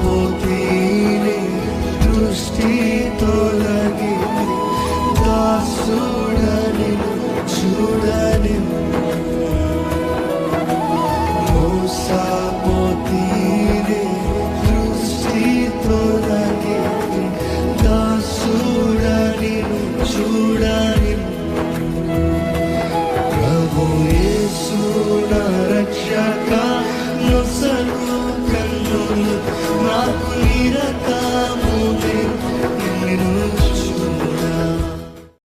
పోతేనే దృష్టి తొలగి దాసుడని చూడని మోసపోతీరే దృష్టి తొలగి దాసుడని చూడని You.